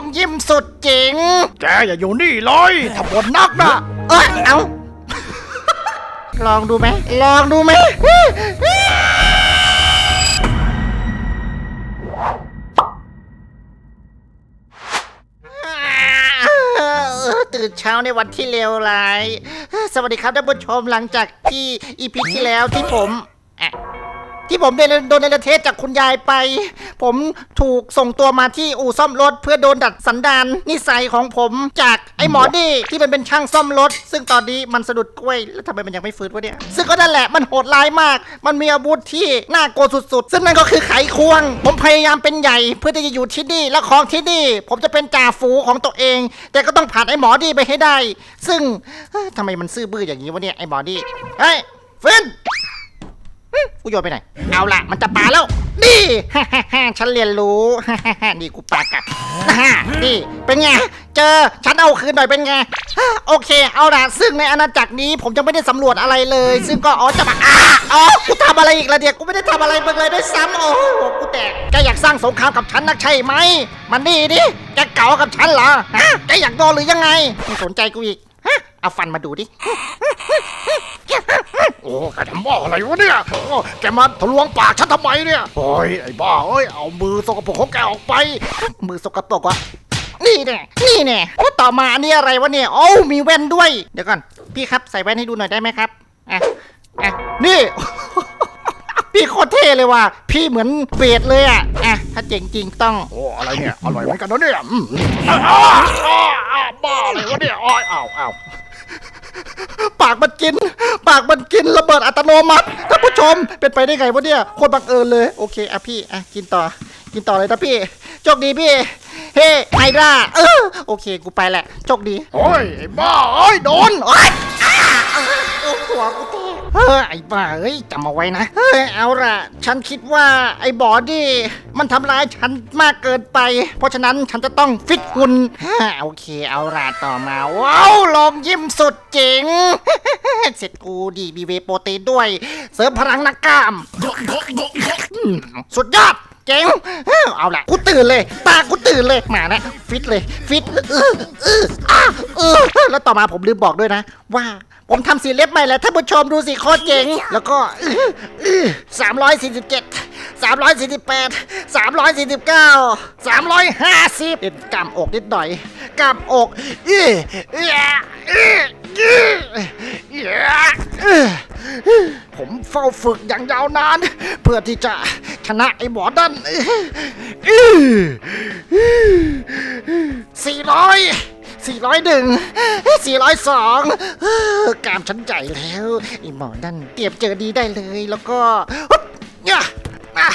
องยิ้มสุดเจ๋งแกอย่าอยู่นี่เลยถ้าบ่นนักนะเอ้ยเอา ลองดูไหม ลองดูไหม ตื่นเช้าในวันที่เลวร้าย สวัสดีครับท่านผู้ชมหลังจากที่อีพีที่แล้วที่ผมอะ ที่ผมโดนโดนในประเทศจากคุณยายไป ผมถูกส่งตัวมาที่อู่ซ่อมรถ เพื่อโดนดัดสันดานนิสัยของผมจากไอ้หมอดี้ที่มันเป็นช่างซ่อมรถ ซึ่งตอนนี้มันสะดุดกล้วยแล้วทำไมมันยังไม่ฟื้นวะเนี่ย ซึ่งก็นั่นแหละมันโหดร้ายมาก มันมีอาวุธที่น่ากลัวสุดๆ ซึ่งนั่นก็คือไขควง ผมพยายามเป็นใหญ่เพื่อที่จะอยู่ที่นี่และของที่นี่ ผมจะเป็นจ่าฝูของตัวเอง แต่ก็ต้องผ่านไอ้หมอดี้ไปให้ได้ ซึ่งเฮ้ยทำไมมันซื่อบื้ออย่างนี้วะเนี่ยไอ้หมอดี้เฮ้ยฟื้น กูโยนไปไหน เอาละมันจะปาแล้ว นี่ฮ่าฮ่าฉันเรียนรู้ฮ่าฮ่านี่กูปากลับนี่ เป็นไง เจอ ฉันเอาคืนหน่อยเป็นไงโอเค เอาละซึ่งในอาณาจักรนี้ผมจะไม่ได้สำรวจอะไรเลย ซึ่งก็อ๋อจะมาอ้าอ๋อ กูทำอะไรอีกละเดียกูไม่ได้ทำอะไรมึงเลยด้วยซ้ำโอ้โหกูแตก แกอยากสร้างสงครามกับฉันนักใช่ไหม มันนี่ดิ แกเก่ากับฉันเหรอฮะแกอยากโดนหรือยังไงไม่สนใจกูอีก เอาฟันมาดูดิ โอ้แกทำบ้าอะไรวะเนี่ยโอ้แกมาทะลวงปากฉันทำไมเนี่ยโอ้ยไอ้บ้าเอ้ย เอามือสกปรกของแกออกไป มือสกปรกวะนี่แน่นี่แน่แล้วต่อมาอันนี้อะไรวะเนี่ย โอ้ามีแว่นด้วย เดี๋ยวก่อน พี่ครับใส่แว่นให้ดูหน่อยได้ไหมครับ อะ อะ นี่ พี่โคตรเท่เลยว่ะ พี่เหมือนเบสเลยอะ อะ ถ้าเจ๋งจริงต้อง โอ้อะไรเนี่ย อร่อยเหมือนกันนะเนี่ยอืมอ้าวอ้าวอ้าวบ้าอะไรวะเนี่ยอ้อยอ้าวอ้าว ปากมันกิน ปากมันกินระเบิดอัตโนมัติท่านผู้ชมเป็นไปได้ไงวะเนี่ยโคตรบังเอิญเลยโอเคอะพี่อะกินต่อ กินต่อเลยนะพี่โชคดีพี่เฮ้ไฮดราเออโอเค กูไปแหละโชคดีโอ้ยไอ้บ้าเอ้ยโดนโอ๊ยอ้าเออเออหัวกูแตก เฮ้ยไอ้บ้าเอ้ยจำเอาไว้นะ เฮ้ยเอาล่ะ ฉันคิดว่าไอ้บอดี้มันทำร้ายฉันมากเกินไป เพราะฉะนั้นฉันจะต้องฟิตหุ่นฮ่าโอเคเอาล่ะต่อมา ว้าวลองยิ้มสุดเจ๋ง เสร็จกูดีบีเวโปรตีนด้วย เสริมพลังนักกล้ามอืมสุดยอดเจ๋งเอาล่ะกูตื่นเลย ตากูตื่นเลยมานะ ฟิตเลย ฟิตเออเอออะเออแล้วต่อมาผมลืมบอกด้วยนะ ว่า ผมทำสีเล็บใหม่แล้วท่านผู้ชมดูสิโคตรเจ๋งแล้วก็สามร้อยสี่สิบเจ็ดสามร้อยสี่สิบแปดสามร้อยสี่สิบเก้าสามร้อยห้าสิบกล้ามอกนิดหน่อยกล้ามอกอื้ออื้ออื้ออื้ออื้อผมเฝ้าฝึกอย่างยาวนาน เพื่อที่จะชนะไอ้หมอดันสี่ร้อย สี่ร้อยหนึ่งสี่ร้อยสองกามฉันใหญ่แล้วไอหมอดันเตรียมเจอดีได้เลยแล้วก็ยอะอะ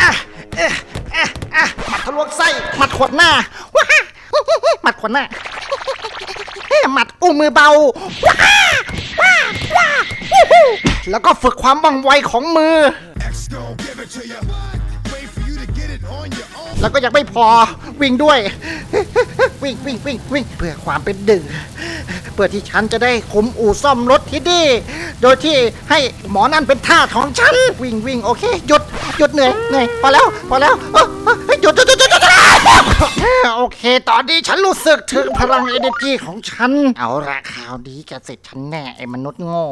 อ๊ะเอ๊ะอะหมัดทะลวงไส้หมัดขวดหน้าว้าหมัดขวดหน้าหมัดอุ้งมือเบาว้าว้าว้าวู้ฮู้แล้วก็ฝึกความว่องไวของมือ แล้วก็ยังไม่พอวิ่งด้วย วิ่งวิ่งวิ่งวิ่งเพื่อความเป็นดึงเพื่อที่ฉันจะได้คุมอู่ซ่อมรถที่นี่โดยที่ให้หมอนั่นเป็นท่าของฉัน วิ่งวิ่งโอเคหยุดหยุดเหนื่อยเหนื่อยพอแล้วพอแล้ว โอเค ตอนนี้ฉันรู้สึกถึงพลังเอเนจีของฉัน เอาละข่าวดีแกเสร็จฉันแน่ไอ้มนุษย์โง่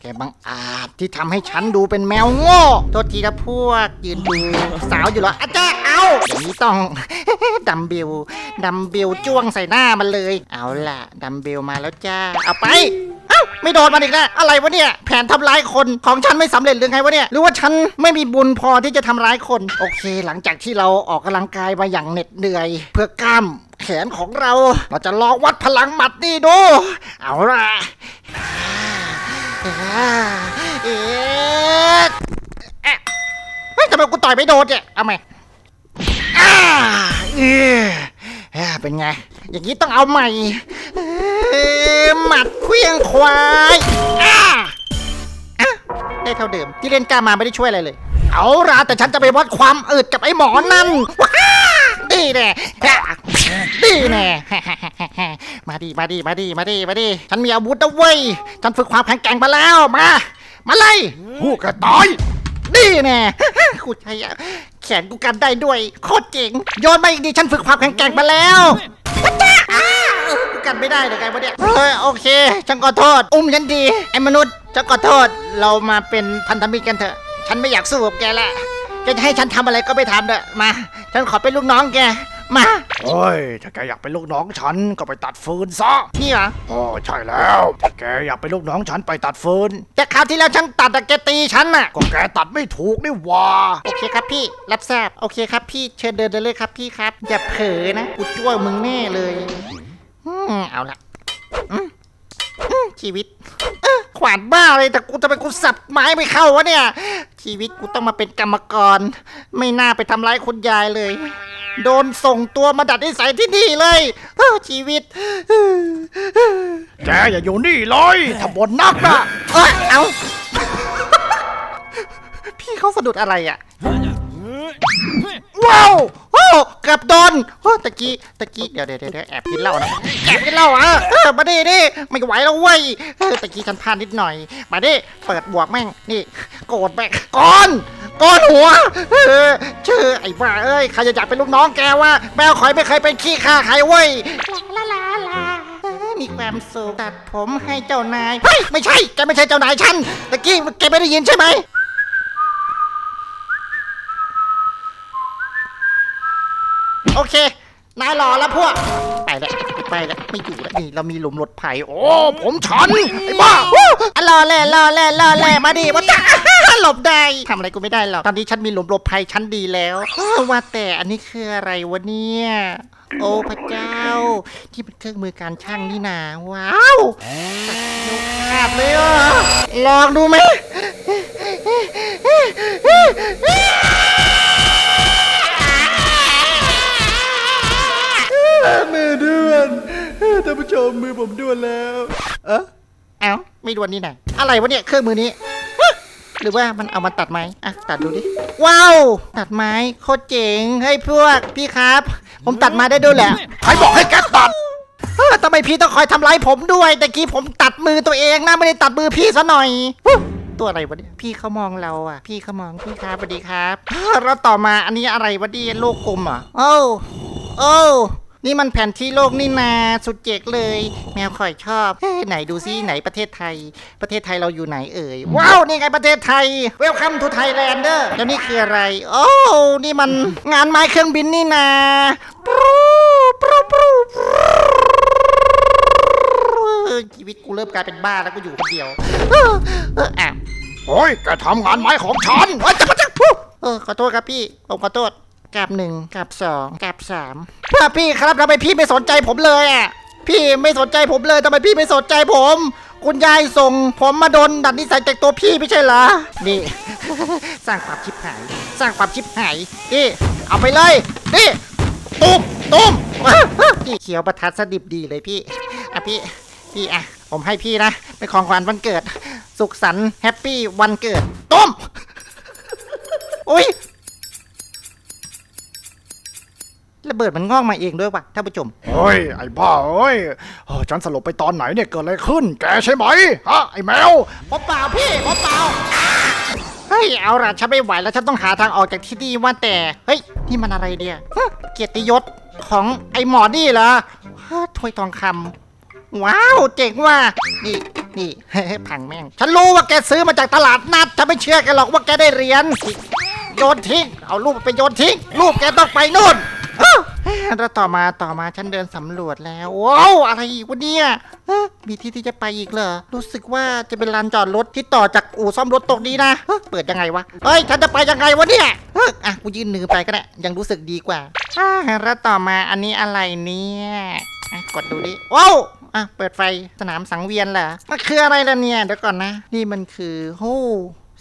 แกบังอาจที่ทำให้ฉันดูเป็นแมวโง่ โทษทีนะพวก ยืนดูสาวอยู่เหรออาจารย์เอาอย่างนี้ต้อง ดัมเบล ดัมเบลจ้วงใส่หน้ามันเลย เอาล่ะ ดัมเบลมาแล้วจ้า เอาไปอ้า ไม่โดนมันอีกแล้วอะไรวะเนี่ย แผนทำร้ายคนของฉันไม่สำเร็จหรือไงวะเนี่ย หรือว่าฉันไม่มีบุญพอที่จะทำร้ายคน โอเค หลังจากที่เราออกกำลังกายมาอย่างเหน็ดเหนื่อย เพื่อกล้ามแขนของเรา เราจะลองวัดพลังหมัดนี่ดู เอาล่ะอ่าเอ๊ะเอ๊ะเฮ้ยทำไมกูต่อยไม่โดนเนี่ยเอาไหมอ่าเอออ่า เป็นไง อย่างนี้ต้องเอาใหม่หมัดเคลี้ยงควายอ่าอะได้เท่าเดิม ที่เล่นกล้ามาไม่ได้ช่วยอะไรเลย เอาละแต่ฉันจะไปวัดความอึดกับไอ้หมอนั่นว้าดีแน่ดีแน่มาดีมาดีมาดีมาดีมาดีฉันมีอาวุธนะเว้ย ฉันฝึกความแข็งแกร่งมาแล้ว มา มาเลย ผู้แกตาย นี่แน่กูใช้แขนกูกันได้ด้วย โคตรเจ๋งโยนมาอีกดีฉันฝึกความแข็งแกร่งมาแล้ววัจ้าอ้าวกูกันไม่ได้เดี๋ยวไงวะเนี่ยเฮ้ยโอเคฉันขอโทษ อุ้มฉันดีไอ้มนุษย์ฉันขอโทษเรามาเป็นพันธมิตรกันเถอะ ฉันไม่อยากสู้กับแกละแกจะให้ฉันทำอะไรก็ไปทำเถอะมา ฉันขอเป็นลูกน้องแก มา โอ้ย ถ้าแกอยากเป็นลูกน้องฉันก็ไปตัดฟืนซะนี่เหรอโอ้ใช่แล้วถ้าแกอยากเป็นลูกน้องฉันไปตัดฟืน แต่คราวที่แล้วฉันตัดแต่แกตีฉันน่ะ ก็แกตัดไม่ถูกนี่หว่า โอเคครับพี่ รับทราบ โอเคครับพี่ เชิญเดินได้เลยครับพี่ครับ อย่าเผลอนะ กูจ้วมึงแน่เลยอืมเอาละอืมอืมชีวิตเอ้อขวานบ้าเลยแต่กูจะไปกูสับไม้ไม่เข้าวะเนี่ย ชีวิตกูต้องมาเป็นกรรมกร ไม่น่าไปทำร้ายคุณยายเลย โดนส่งตัวมาดัดนิสัยที่นี่เลยเอ้อชีวิต แกอย่าอยู่นี่เลยถ้าบนนักนะเอ้ยเอา พี่เขาสะดุดอะไรอะ ว้าวโอ้เกือบโดนโอ้ตะกี้ ตะกี้ เดี๋ยวเดี๋ยวเดี๋ยวแอบกินเหล้านะแอบกินเหล้าอะเออมาดิดิไม่ไหวแล้วเว้ยเออตะกี้ฉันพลาดนิดหน่อย มาดิเปิดบวกแม่ง นี่ โกรธแม่งก้อน ก้อนหัวเออชื่อไอ้บ้าเอ้ยใครจะอยากเป็นลูกน้องแกวะแมวคอยไม่เคยเป็นขี้ข้าใครเว้ยลาลาลาเออมีความสุขตัดผมให้เจ้านายเฮ้ยไม่ใช่แกไม่ใช่เจ้านายฉันตะกี้แกไม่ได้ยินใช่ไหมโอเคนายหล่อแล้วพวกไปแล้วไปแล้วไม่อยู่แล้วนี่เรามีหลุมรถไผ่โอ้ผมฉันไอ้บ้าวู้อะรอแล่รอแล่รอแล่มาดิมาจ้า หลบได้ทำอะไรกูไม่ได้หรอก ตอนนี้ฉันมีหลุมหลบภัยชั้นดีแล้วอ้าวว่าแต่อันนี้คืออะไรวะเนี่ย โอ้พระเจ้า ที่เป็นเครื่องมือการช่างนี่นาว้าวตัดยกขาดเลยอะลองดูไหม มือด้วนท่านผู้ชมมือผมด้วนแล้ว เอะเอ้าไม่ดวนนี่นะอะไรวะเนี่ยเครื่องมือนี้ฮะ หรือว่ามันเอามาตัดไม้อะตัดดูดิ ว้าว ตัดไม้โคตรเจ๋งเฮ้ยพวกพี่ครับ ผมตัดไม้ได้ด้วยแหละใครบอกให้แกตัดเออทำไมพี่ต้องคอยทำร้ายผมด้วยแต่กี้ผมตัดมือตัวเองนะไม่ได้ตัดมือพี่ซะหน่อยฮู้ตัวอะไรวะเนี่ยพี่เขามองเราอะ พี่เขามองพี่ครับสวัสดีครับอ้าวแล้วต่อมาอันนี้อะไรวะดีโลกกลมเหรอะโอ้โอ้ นี่มันแผนที่โลกนี่นาสุดเจ๋งเลย แมวคอยชอบเฮ้ไหนดูซิไหนประเทศไทย ประเทศไทยเราอยู่ไหนเอ่ยว้าวนี่ไงประเทศไทยเวลคัมทูไทยแลนด์เด้อแล้วนี่คืออะไร โอ้นี่มันงานไม้เครื่องบินนี่นาปรูปรูปรูปชีวิตกูเริ่มกลายเป็นบ้าแล้วกูอยู่คนเดียวเออเอออะโอ้ยแกทำงานไม้ของฉันเอ้ยจับจับฮู้เออขอโทษครับพี่ผมขอโทษ กราบหนึ่งกราบสองกราบสามถ้าพี่ครับทำไมพี่ไม่สนใจผมเลยอะพี่ไม่สนใจผมเลยทำไมพี่ไม่สนใจผม คุณยายส่ง ผมมาโดนดัดนิสัยจากตัวพี่ไม่ใช่เหรอนี่ สร้างความชิบหาย สร้างความชิบหายนี่เอาไปเลยนี่ตุ้มตุ้มนี่เขียวประทัดสดิบดีเลยพี่อะพี่พี่อะผมให้พี่นะเป็นของขวัญวันเกิด สุขสันต์แฮปปี้วันเกิดตุ้มอุ้ยระ เบิดมันงอกมาเองด้วยว่ะท่านผู้ชม เฮ้ย ไอ้บ้าเอ้ยเออฉันสลบไปตอนไหนเนี่ยเกิดอะไรขึ้น แกใช่ไหมฮะไอ้แมว ผมเปล่าพี่ผมเปล่าเฮ้ยเอาล่ะฉันไม่ไหวแล้วฉันต้องหาทางออกจากที่นี่ว่าแต่ เฮ้ยนี่มันอะไรเนี่ยฮะเกียรติยศของไอ้หมอนี่เหรอฮะถ้วยทองคำว้าวเจ๋งว่ะนี่นี่พังแม่ง ฉันรู้ว่าแกซื้อมาจากตลาดนัดฉันไม่เชื่อแกหรอกว่าแกได้เหรียญโยนทิ้งเอารูปไปโยนทิ้งรูปแกต้องไปนู่นอ้าว แล้วต่อมาต่อมาฉันเดินสำรวจแล้วว้าวอะไรอีกวะเนี่ยเอ๊ะมีที่ที่จะไปอีกเหรอรู้สึกว่าจะเป็นลานจอดรถที่ต่อจากอู่ซ่อมรถตรงนี้นะเอ๊ะเปิดยังไงวะเฮ้ยฉันจะไปยังไงวะเนี่ยเอ๊ะอะกูยืนหนือไปก็ได้ยังรู้สึกดีกว่าอ่าแล้วต่อมาอันนี้อะไรเนี่ยอะกดดูดิว้าวอะเปิดไฟสนามสังเวียนเหรอมันคืออะไรล่ะเนี่ยเดี๋ยวก่อนนะ นี่มันคือโอ้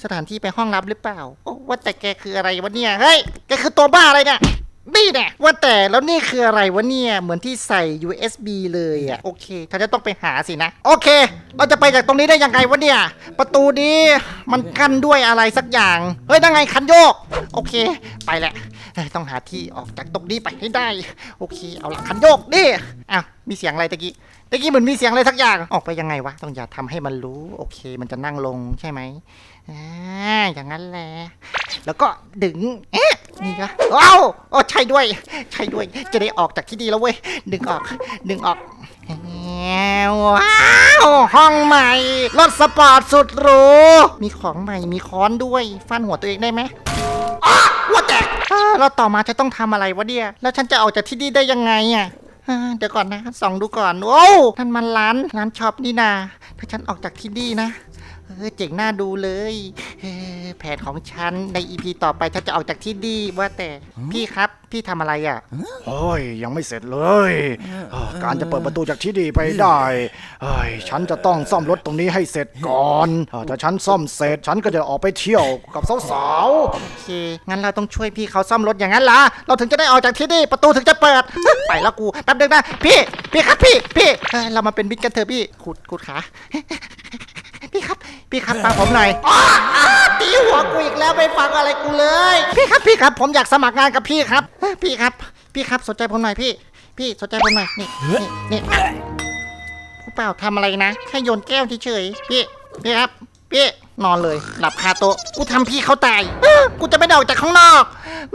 สถานที่ไปห้องรับหรือเปล่าโอ้ว่าแต่แกคืออะไรวะเนี่ยเฮ้ยแกคือตัวบ้าอะไรเนี่ย นี่แน่ว่าแต่แล้วนี่คืออะไรวะเนี่ยเหมือนที่ใส่ USB เลยอะโอเคฉันจะต้องไปหาสินะ โอเค เราจะไปจากตรงนี้ได้ยังไงวะเนี่ย ประตูนี้มันกั้นด้วยอะไรสักอย่าง เฮ้ยนั่งไงคันโยก โอเค ไปแหละเอ้ยต้องหาที่ออกจากตรงนี้ไปให้ได้ โอเค เอาละคันโยกนี่อ้าวมีเสียงอะไรตะกี้ ตะกี้เหมือนมีเสียงอะไรสักอย่าง ออกไปยังไงวะ ต้องอย่าทำให้มันรู้ โอเค มันจะนั่งลงใช่ไหมอ่าอย่างนั้นแหละ แล้วก็ดึง เอ๊ะ นี่ก็เอ้าโอ้ใช่ด้วย ใช่ด้วย จะได้ออกจากที่นี่แล้วเว้ย ดึงออก ดึงออกว้าวห้องใหม่ รถสปอร์ตสุดหรู มีของใหม่ มีค้อนด้วย ฟันหัวตัวเองได้ไหมอ้าว่าแต่อ่าแล้วต่อมาจะต้องทำอะไรวะเนี่ยแล้วฉันจะออกจากที่นี่ได้ยังไงอะ อ่าเดี๋ยวก่อนนะส่องดูก่อน โอ้ท่านมันร้านร้านช็อปนี่นา ถ้าฉันออกจากที่นี่นะ เออเจ๋งน่าดูเลยเออแผนของฉันในอีพีต่อไปฉันจะออกจากที่นี่ว่าแต่พี่ครับพี่ทำอะไรอะ โอ้ยยังไม่เสร็จเลยเอ่อการจะเปิดประตูจากที่ดีไปได้เอ้ยฉันจะต้องซ่อมรถตรงนี้ให้เสร็จก่อนเอ่อถ้าฉันซ่อมเสร็จ ฉันก็จะออกไปเที่ยวกับสาวโอเค งั้นเราต้องช่วยพี่เขาซ่อมรถอย่างนั้นล่ะ เราถึงจะได้ออกจากที่นี่ ประตูถึงจะเปิด ไปแล้วกู แป๊บนึงนะ พี่ พี่ครับพี่ พี่เอ้ยเรามาเป็นมิตรกันเถอะพี่ขุดขุดขา พี่ครับ พี่ครับฟังผมหน่อยอ้าอ้าตีหัวกูอีกแล้วไม่ฟังอะไรกูเลย พี่ครับพี่ครับผมอยากสมัครงานกับพี่ครับ พี่ครับ พี่ครับสนใจผมหน่อยพี่ พี่สนใจผมหน่อยนี่นี่นี่ผู้เปล่าทำอะไรนะแค่โยนแก้วเฉยๆพี่พี่ครับพี่นอนเลย หลับคาโต๊ะกูทำพี่เขาตายเอ้อกูจะไม่ได้ออกจากข้างนอก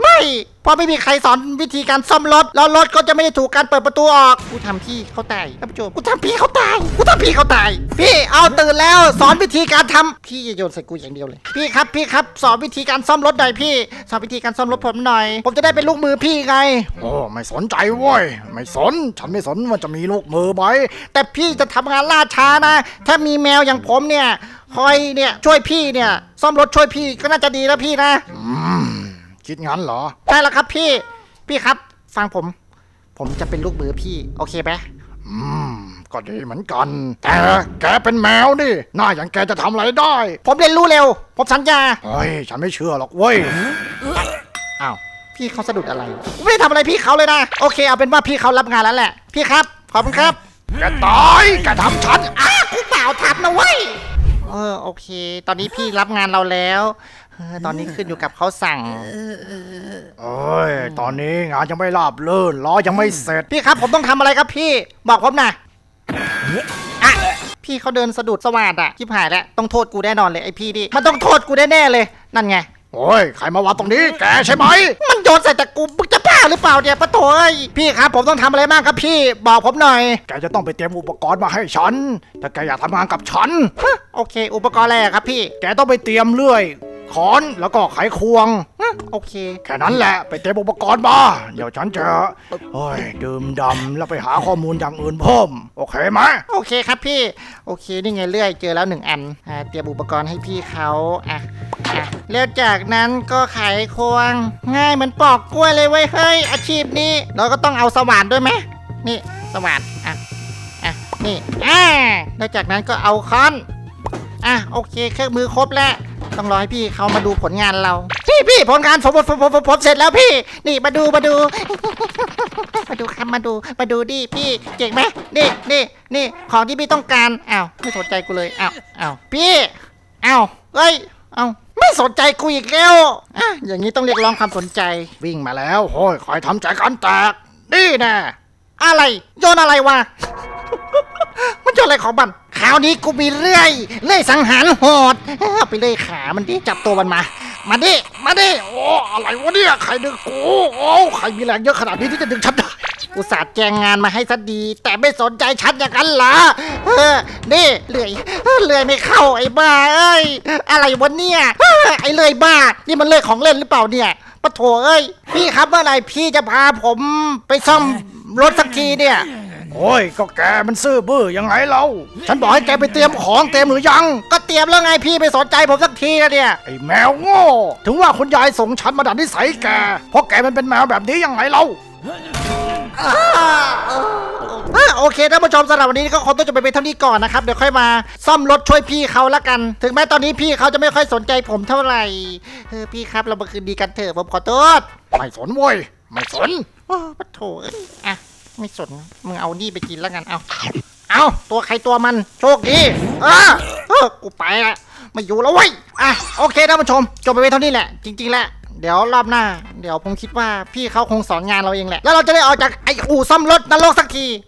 ไม่เพราะไม่มีใครสอนวิธีการซ่อมรถแล้วรถก็จะไม่ได้ถูกการเปิดประตูออกกูทำพี่เขาตายท่านผู้ชมกูทำพี่เขาตายกูทำพี่เขาตาย พี่เอาตื่นแล้วสอนวิธีการทำพี่อย่าโยนใส่กูอย่างเดียวเลย พี่ครับพี่ครับสอนวิธีการซ่อมรถหน่อยพี่สอนวิธีการซ่อมรถผมหน่อย ผมจะได้เป็นลูกมือพี่ไงๆโอ้ไม่สนใจเว้ยไม่สน ฉันไม่สนว่าจะมีลูกมือไหมแต่พี่จะทำงานล่าช้านะ ถ้ามีแมวอย่างผมเนี่ยคอยเนี่ยช่วยพี่เนี่ยซ่อมรถช่วยพี่ก็น่าจะดีแล้วพี่นะ คิดงั้นเหรอ ใช่แล้วครับพี่ พี่ครับ ฟังผม ผมจะเป็นลูกมือพี่ โอเคไหมอืม ก็ดีเหมือนกัน แต่แกเป็นแมวนี่ หน้าอย่างแกจะทำอะไรได้ ผมเรียนรู้เร็ว ผมสัญญา เฮ้ย ฉันไม่เชื่อหรอกเว้ย อ้าว พี่เขาสะดุดอะไรผมไม่ได้ทำอะไรพี่เขาเลยนะ โอเค เอาเป็นว่าพี่เขารับงานแล้วแหละ พี่ครับ ขอบคุณครับ แกตายแกทำฉันอ้ากูเปล่าทับนะเว้ย เออ โอเค ตอนนี้พี่รับงานเราแล้วเออ ตอนนี้ขึ้นอยู่กับเขาสั่ง เอ้ย ตอนนี้งานยังไม่ราบเลื่นล้อยังไม่เสร็จ พี่ครับผมต้องทำอะไรครับพี่ บอกผมหนะอะพี่เขาเดินสะดุดสวัสดอะชิบหายแล้วต้องโทษกูแน่นอนเลยไอพี่ดิมันต้องโทษกูแน่ๆเลย นั่นไง โอ้ย ใครมาวางตรงนี้ แกใช่ไหม มันโยนใส่แต่กูมึงจะบ้าหรือเปล่าเนี่ยปะโถเอ้ยพี่ครับผมต้องทำอะไรบ้างครับพี่ บอกผมหน่อย แกจะต้องไปเตรียมอุปกรณ์มาให้ฉัน ถ้าแกอยากทำงานกับฉันฮะโอเค อุปกรณ์อะไรอะครับพี่ แกต้องไปเตรียมเลื่อย ขอนแล้วก็ไขควงฮะโอเค แค่นั้นแหละไปเตรียมอุปกรณ์มาเดี๋ยวฉันจะโอ้ยดื่มดำแล้วไปหาข้อมูลอย่างอื่นเพิ่ม โอเคไหมโอเคครับพี่ โอเคนี่ไงเลื่อยเจอแล้วหนึ่งอันอ่าเตรียมอุปกรณ์ให้พี่เขาอะอะแล้วจากนั้นก็ไขควง ง่ายเหมือนปอกกล้วยเลยเว้ยเฮ้ยอาชีพนี้เราก็ต้องเอาสว่านด้วยไหมนี่สว่านอะอะนี่อ่าแล้วจากนั้นก็เอาค้อนอะโอเคเครื่องมือครบแล้ว ต้องรอให้พี่เขามาดูผลงานเรา พี่พี่ผลงานผมผมผมผมผมเสร็จแล้วพี่ นี่มาดูมาดู มาดูครับมาดูมาดูดิพี่เจ๋งไหมนี่นี่นี่ของที่พี่ต้องการอ้าวไม่สนใจกูเลยอ้าวอ้าวพี่อ้าวเอ้ยอ้าวไม่สนใจกูอีกแล้วอะอย่างนี้ต้องเรียกร้องความสนใจวิ่งมาแล้วโอ้ยคอยทำใจกันแตกนี่แน่อะไรโยนอะไรวะมันโยนอะไรของมันค ราวนี้กูมีเรื่อยเรื่อยสังหารโหดเอาไปเลยขามันดิจับตัวมันมา มาดิ มาดิ โอ้อะไรวะเนี่ย ใครดึงกู โอ้ใครมีแรงเยอะขนาดนี้ที่จะดึงฉันได้ อุตส่าห์แจงงานมาให้ซะดี แต่ไม่สนใจฉันอย่างนั้นเหรอเออนี่เลื่อย เลื่อยไม่เข้าไอ้บ้าเอ้ย อะไรวะเนี่ย ไอ้เลื่อยบ้า นี่มันเลื่อยของเล่นหรือเปล่าเนี่ยปะโถเอ้ย พี่ครับเมื่อไหร่พี่จะพาผมไปซ่อมรถสักทีเนี่ย โอ้ยก็แกมันซื่อบื้อยังไงเรา ฉันบอกให้แกไปเตรียมของเตรียมหรือยัง ก็เตรียมแล้วไงพี่ไม่สนใจผมสักทีแล้วเนี่ย ไอ้แมวโง่ ถึงว่าคุณยายส่งฉันมาดัดนิสัยแก เพราะแกมันเป็นแมวแบบนี้ยังไงเราอะโอเคท่านผู้ชมสำหรับวันนี้ก็คงต้องจะไปเป็นเท่านี้ก่อนนะครับ เดี๋ยวค่อยมาซ่อมรถช่วยพี่เขาละกัน ถึงแม้ตอนนี้พี่เขาจะไม่ค่อยสนใจผมเท่าไหร่เออพี่ครับเรามาคืนดีกันเถอะผมขอโทษ ไม่สนเว้ยไม่สนโอ้ปะโถเอ้ยอะ ไม่สน มึงเอานี่ไปกินแล้วกัน เอา เอาตัวใครตัวมัน โชคดีเออเออกูไปละไม่อยู่แล้วเว้ย อะ โอเคท่านผู้ชม จบไปไวเท่านี้แหละ จริง ๆ แหละ เดี๋ยวรอบหน้า เดี๋ยวผมคิดว่าพี่เขาคงสอนงานเราเองแหละ แล้วเราจะได้ออกจากไอ้อู่ซ่อมรถนรกสักที